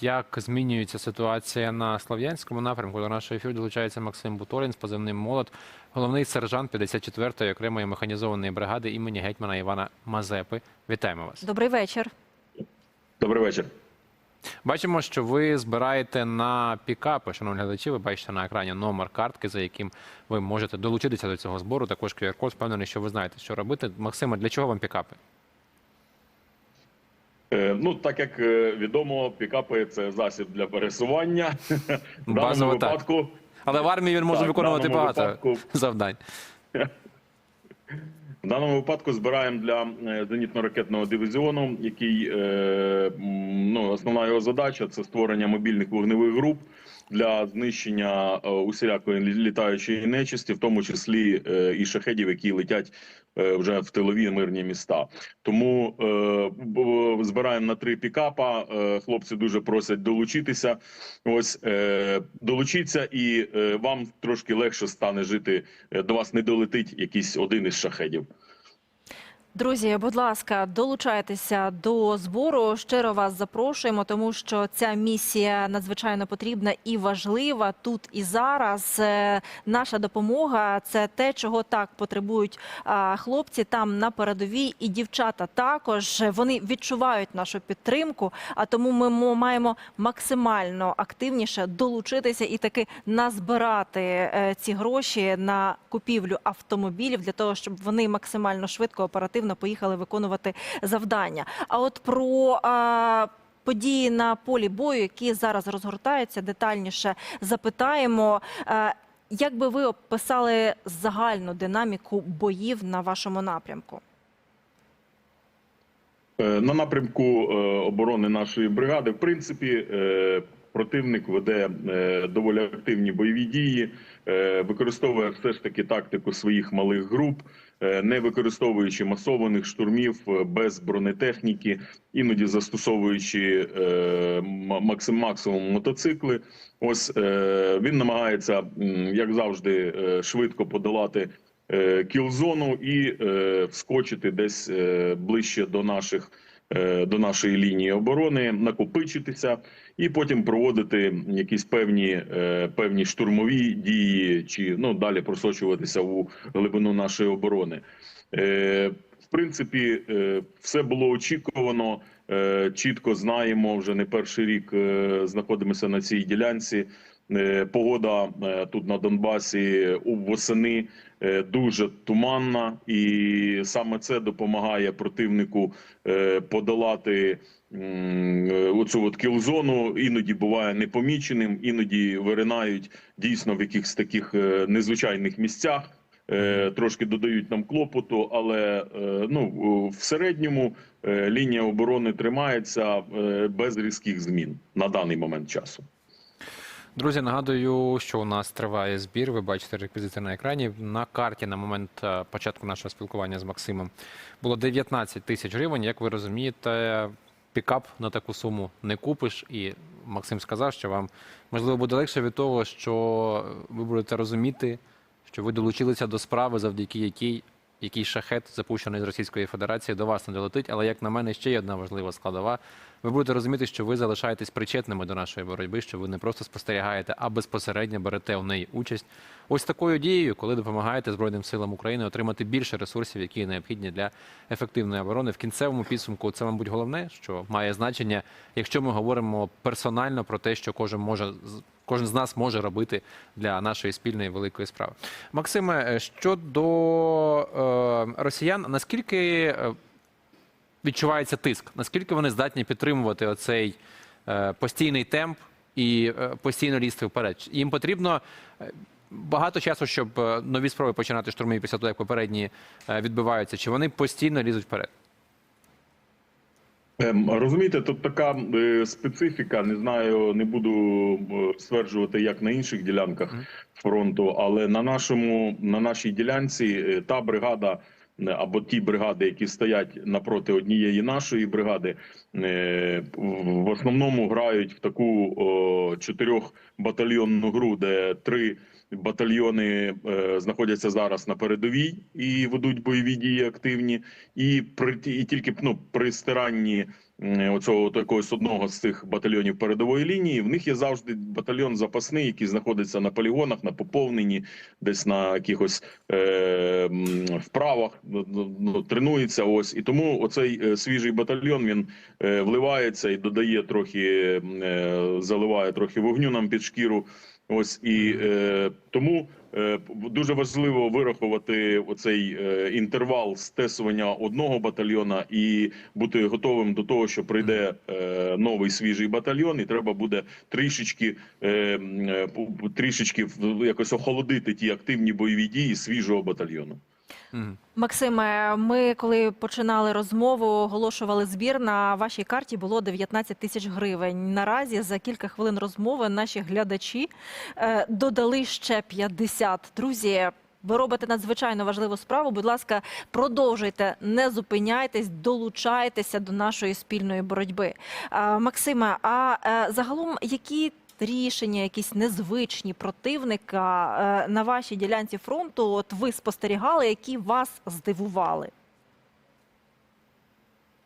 Як змінюється ситуація на Слов'янському напрямку? До нашого ефіру долучається Максим Буторін з позивним молот, головний сержант 54-ї окремої механізованої бригади імені гетьмана Івана Мазепи. Вітаємо вас. Добрий вечір. Добрий вечір. Бачимо, що ви збираєте на пікапи, шановні глядачі. Ви бачите на екрані номер картки, за яким ви можете долучитися до цього збору. Також QR-код. Впевнений, що ви знаєте, що робити. Максиме, для чого вам пікапи? Е, Ну, так як е, відомо, пікапи це засіб для пересування. В даному Базово так. Але в армії він може Так, виконувати багато випадку- завдань. в даному випадку збираємо для е, зенітно-ракетного дивізіону, який е, ну, основна його задача це створення мобільних вогневих груп для знищення е, усілякої лі- літаючої нечисті, в тому числі е, і шахедів, які летять е, вже в тилові мирні міста. Тому е, збираємо на три пікапа. Хлопці дуже просять долучитися. Ось е, долучіться, і вам трошки легше стане жити. До вас не долетить якийсь один із шахедів. Друзі, будь ласка, долучайтеся до збору. Щиро вас запрошуємо, тому що ця місія надзвичайно потрібна і важлива тут і зараз. Е, Наша допомога це те, чого так потребують хлопці там на передовій, і дівчата також вони відчувають нашу підтримку. А тому ми маємо максимально активніше долучитися і таки назбирати е, ці гроші на купівлю автомобілів для того, щоб вони максимально швидко оперативно поїхали виконувати завдання. А от про а, події на полі бою, які зараз розгортаються, детальніше запитаємо. Е, Як би ви описали загальну динаміку боїв на вашому напрямку? Е, На напрямку е, оборони нашої бригади, в принципі, е, противник веде е, доволі активні бойові дії, е, використовує все ж таки тактику своїх малих груп, е, не використовуючи масованих штурмів без бронетехніки, іноді застосовуючи максимум мотоцикли. Ось він намагається, як завжди, швидко подолати кілзону і вскочити десь ближче до наших до нашої лінії оборони, накопичитися і потім проводити якісь певні е, певні штурмові дії, чи ну далі просочуватися у глибину нашої оборони. Е, В принципі, е, все було очікувано. Е, Чітко знаємо, вже не перший рік е, знаходимося на цій ділянці. Е, Погода е, тут на Донбасі у восени е, дуже туманна, і саме це допомагає противнику е, подолати е, оцю от кілзону. Іноді буває непоміченим, іноді виринають дійсно в якихось таких е, незвичайних місцях. Е, Трошки додають нам клопоту, але е, ну в середньому е, лінія оборони тримається е, без різких змін на даний момент часу. Друзі, нагадую, що у нас триває збір. Ви бачите реквізити на екрані. На карті на момент е, початку нашого спілкування з Максимом було 19 тисяч гривень. Як ви розумієте, пікап на таку суму не купиш. І Максим сказав, що вам можливо буде легше від того, що ви будете розуміти, що ви долучилися до справи, завдяки якій який шахет, запущений з Російської Федерації, до вас не долетить. Але як на мене, ще є одна важлива складова. Ви будете розуміти, що ви залишаєтесь причетними до нашої боротьби, що ви не просто спостерігаєте, а безпосередньо берете в неї участь. Ось такою дією, коли допомагаєте Збройним силам України отримати більше ресурсів, які необхідні для ефективної оборони. В кінцевому підсумку це, мабуть, головне, що має значення, якщо ми говоримо персонально про те, що кожен може кожен з нас може робити для нашої спільної великої справи. Максиме, е, щодо е, росіян, наскільки е, відчувається тиск? Наскільки вони здатні підтримувати оцей е, постійний темп і е, постійно лізти вперед? Їм потрібно е, багато часу, щоб нові спроби починати штурми після того, як попередні відбиваються. Чи вони постійно лізуть вперед? Ем, Розумієте, тут така е, специфіка. Не знаю, не буду стверджувати, як на інших ділянках фронту, але на нашому на нашій ділянці е, та бригада е, або ті бригади, які стоять напроти однієї нашої бригади, в основному грають в таку о, чотирьохбатальйонну гру, де три батальйони е, знаходяться зараз на передовій і ведуть бойові дії активні, і при і тільки ну, при стиранні м, оцього якогось одного з цих батальйонів передової лінії. В них є завжди батальйон запасний, який знаходиться на полігонах, на поповненні, десь на якихось е, вправах, ну, ну, ну, тренується. Ось і тому оцей е, свіжий батальйон він е, вливається і додає трохи, е, заливає трохи вогню нам під шкіру. Ось і е, тому е, дуже важливо вирахувати оцей е, інтервал стесування одного батальйона і бути готовим до того, що прийде е, новий свіжий батальйон, і треба буде трішечки, е, е, трішечки якось охолодити ті активні бойові дії свіжого батальйону. Максиме, ми коли починали розмову, оголошували збір на вашій карті було 19 тисяч гривень. Наразі за кілька хвилин розмови наші глядачі е, додали ще 50. Друзі. Ви робите надзвичайно важливу справу. Будь ласка, продовжуйте, не зупиняйтесь, долучайтеся до нашої спільної боротьби. А, Максиме, а е, загалом які рішення, якісь незвичні противника е, на вашій ділянці фронту, от ви спостерігали, які вас здивували?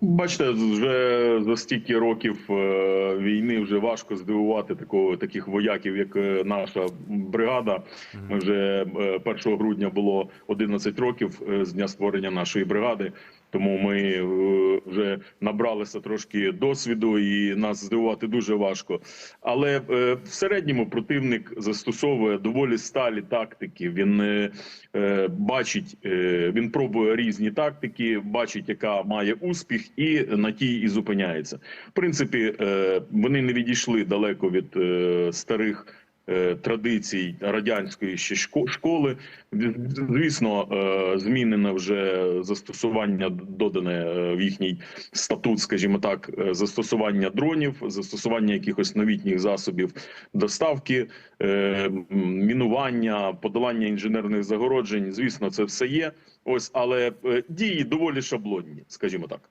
Бачите, вже за стільки років е, війни вже важко здивувати такого таких вояків, як е, наша бригада. Ми вже е, 1 грудня було 11 років е, з дня створення нашої бригади. Тому ми е, вже набралися трошки досвіду, і нас здивувати дуже важко. Але е, в середньому противник застосовує доволі сталі тактики. Він е, бачить, він пробує різні тактики, бачить, яка має успіх, і на тій і зупиняється. В принципі, вони не відійшли далеко від старих. Е, Традицій радянської ще шко- школи, звісно, е, змінене вже застосування додане е, в їхній статут, скажімо так, застосування дронів, застосування якихось новітніх засобів доставки, мінування, подолання інженерних загороджень. Звісно, це все є. Ось, але дії доволі шаблонні, скажімо так.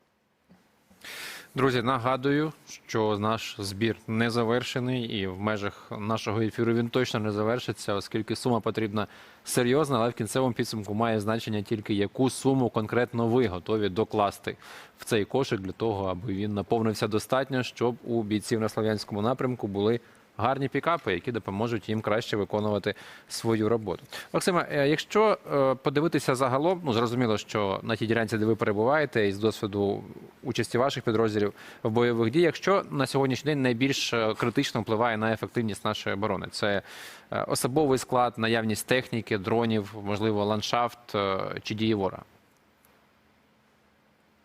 Друзі, нагадую, що наш збір не завершений, і в межах нашого ефіру він точно не завершиться, оскільки сума потрібна серйозна, але в кінцевому підсумку має значення тільки яку суму конкретно ви готові докласти в цей кошик для того, аби він наповнився достатньо, щоб у бійців на Слов'янському напрямку були гарні пікапи, які допоможуть їм краще виконувати свою роботу. Максиме, е, якщо е, подивитися загалом, ну зрозуміло, що на тій ділянці, де ви перебуваєте, із досвіду участі ваших підрозділів в бойових діях, що на сьогоднішній день найбільш е, критично впливає на ефективність нашої оборони? Це особовий склад, наявність техніки, дронів, можливо, ландшафт чи дії ворога?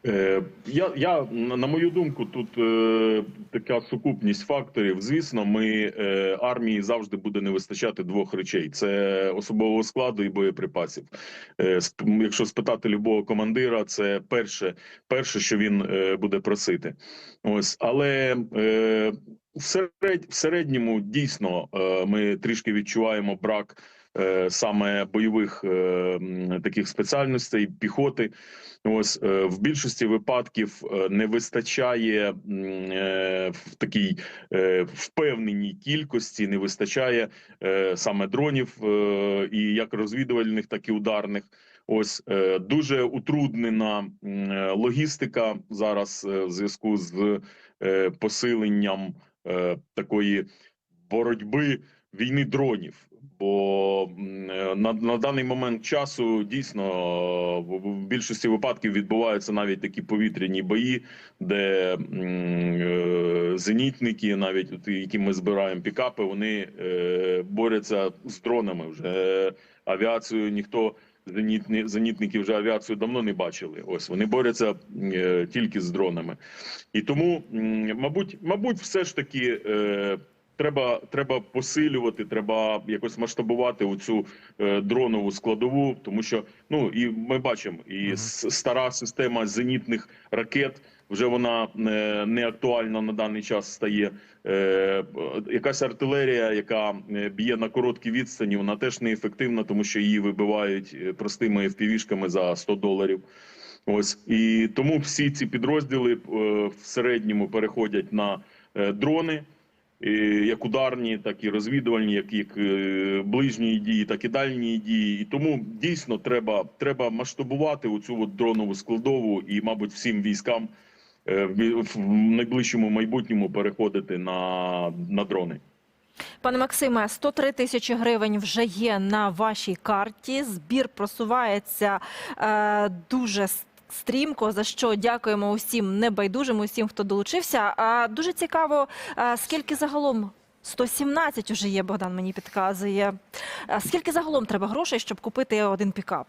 Е, Я, я на мою думку, тут е, така сукупність факторів. Звісно, ми е, армії завжди буде не вистачати двох речей: це особового складу і боєприпасів. Е, якщо спитати любого командира, це перше, перше, що він е, буде просити. Ось, але е, в середньому дійсно е, ми трішки відчуваємо брак. Е, Саме бойових е, таких спеціальностей піхоти, Ось е, в більшості випадків не вистачає в такій впевненій кількості, не вистачає саме дронів, і як розвідувальних, так і ударних. Ось дуже утруднена логістика зараз в зв'язку з посиленням такої боротьби війни дронів. Бо е, на, на даний момент часу дійсно е, в, більшості випадків відбуваються навіть такі повітряні бої, де е, зенітники, навіть які ми збираємо пікапи, вони е, борються з дронами. Вже Е, авіацію ніхто зенітні зенітники вже авіацію давно не бачили. Ось вони борються е, тільки з дронами, і тому, мабуть, мабуть, все ж таки. Е, Треба, треба посилювати, треба якось масштабувати оцю е, дронову складову, тому що ну і ми бачимо, і с- стара система зенітних ракет вже вона не, не актуальна на даний час стає. Е, якась артилерія, яка е, б'є на короткі відстані, вона теж неефективна, тому що її вибивають е, простими FPV-шками за 100 доларів. Ось і тому всі ці підрозділи е, в середньому переходять на е, дрони. Е, Як ударні, так і розвідувальні, як, як е, ближні дії, так і дальні дії. І тому дійсно треба, треба масштабувати оцю от дронову складову, і, мабуть, всім військам е, в найближчому майбутньому переходити на, на дрони. Пане Максиме, 103 тисячі гривень вже є на вашій карті. Збір просувається е, дуже стрімко. За що дякуємо усім небайдужим, усім, хто долучився. А дуже цікаво, е, скільки загалом. 117 уже є, Богдан мені підказує. Е, Скільки загалом треба грошей, щоб купити один пікап?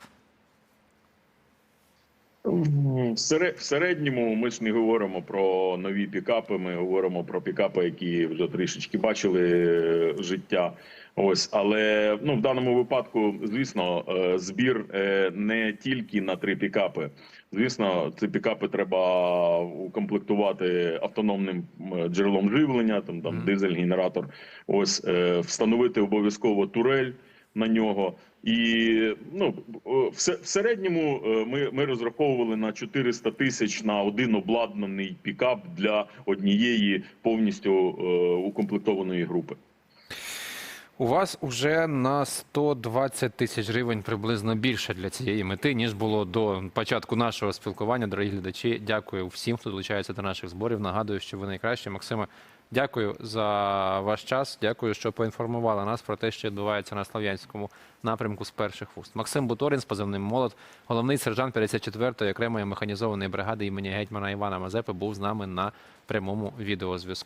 В сере- в середньому ми ж не говоримо про нові пікапи. Ми говоримо про пікапи, які вже трішечки бачили е, життя. Ось, але ну в даному випадку, звісно, е, збір е, не тільки на три пікапи. Звісно, ці пікапи треба укомплектувати автономним джерелом живлення, там там Мгм. дизель-генератор. Ось встановити обов'язково турель на нього. І ну в середньому е, ми, ми розраховували на 400 тисяч на один обладнаний пікап для однієї повністю е, укомплектованої групи. У вас уже на 120 тисяч гривень приблизно більше для цієї мети, ніж було до початку нашого спілкування. Дорогі глядачі, дякую всім, хто долучається до наших зборів. Нагадую, що ви найкращі. Максиме, дякую за ваш час. Дякую, що поінформували нас про те, що відбувається на Слов'янському напрямку з перших вуст. Максим Буторін з позивним молот, головний сержант 54-ї окремої механізованої бригади імені гетьмана Івана Мазепи, був з нами на прямому відеозв'язку.